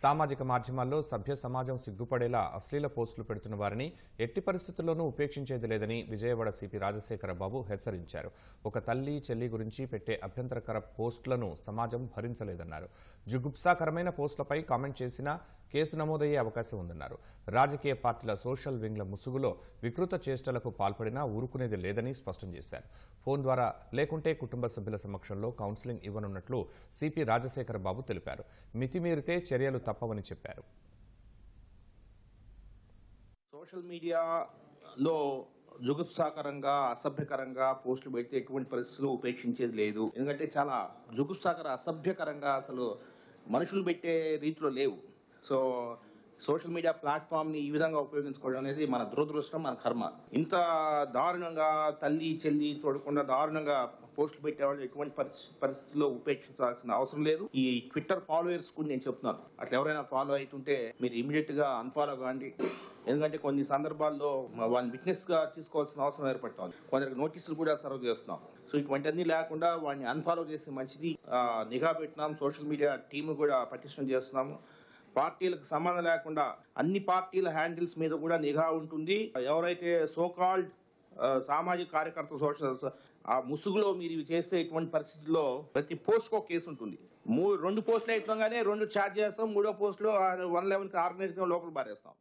సామాజిక మాధ్యమాల్లో సభ్య సమాజం సిగ్గుపడేలా అశ్లీల పోస్టులు పెడుతున్న వారిని ఎట్టి పరిస్థితుల్లోనూ ఉపేక్షించేది లేదని విజయవాడ సిపి రాజశేఖర బాబు హెచ్చరించారు. ఒక తల్లి చెల్లి గురించి పెట్టే అభ్యంతరకర పోస్టులను సమాజం భరించలేదన్నారు. జుగుప్సాకరమైన పోస్టులపై కామెంట్ చేసినా కేసు నమోదయ్యే అవకాశం ఉందన్నారు. రాజకీయ పార్టీల సోషల్ వింగ్ల ముసుగులో వికృత చేష్టలకు పాల్పడినా ఊరుకునేది లేదని స్పష్టం చేశారు. ఫోన్ ద్వారా లేకుంటే కుటుంబ సభ్యుల సమక్షంలో కౌన్సిలింగ్ ఇవ్వనున్నట్లు సిపి రాజశేఖర బాబు తెలిపారు. మితిమీరితే చర్యలు తప్పవని చెప్పారు. సోషల్ మీడియాలో జుగుప్సాకరంగా అసభ్యకరంగా పోస్టులు పెడితే ఎటువంటి పరిస్థితులు ఉపేక్షించేది లేదు. ఎందుకంటే చాలా జుగుప్సాకర అసభ్యకరంగా అసలు మనుషులు పెట్టే రీతిలో లేవు. సో సోషల్ మీడియా ప్లాట్ఫామ్ని ఈ విధంగా ఉపయోగించుకోవడం అనేది మన దురదృష్టం మన కర్మ. ఇంత దారుణంగా తల్లి చెల్లి చూడకుండా దారుణంగా పోస్టులు పెట్టేవాళ్ళు ఎటువంటి పరిస్థితుల్లో ఉపేక్షించాల్సిన అవసరం లేదు. ఈ ట్విట్టర్ ఫాలోయర్స్ కూడా నేను చెప్తున్నాను. అట్లా ఎవరైనా ఫాలో అవుతుంటే మీరు ఇమీడియట్గా అన్ఫాలో కాండి. ఎందుకంటే కొన్ని సందర్భాల్లో వాళ్ళని విట్నెస్గా తీసుకోవాల్సిన అవసరం ఏర్పడుతుంది. కొందరికి నోటీసులు కూడా సర్వ్ చేస్తున్నాం. సో ఇటువంటివన్నీ లేకుండా వాడిని అన్ఫాలో చేసే మంచిది నిఘా పెట్టినాం. సోషల్ మీడియా టీమ్ కూడా పటిష్టం చేస్తున్నాము. పార్టీలకు సంబంధం లేకుండా అన్ని పార్టీల హ్యాండిల్స్ మీద కూడా నిఘా ఉంటుంది. ఎవరైతే సోకాల్డ్ సామాజిక కార్యకర్త సోషల్ ఆ ముసుగులో మీరు ఇవి చేస్తే ఇటువంటి పరిస్థితుల్లో ప్రతి పోస్ట్ ఒక కేసు ఉంటుంది. మూ రెండు పోస్టులు అయిపోగానే రెండు ఛార్జ్ చేస్తాం మూడో పోస్టులో వన్ లెవెన్కి ఆర్గనైజ్ లోపల పారేస్తాం.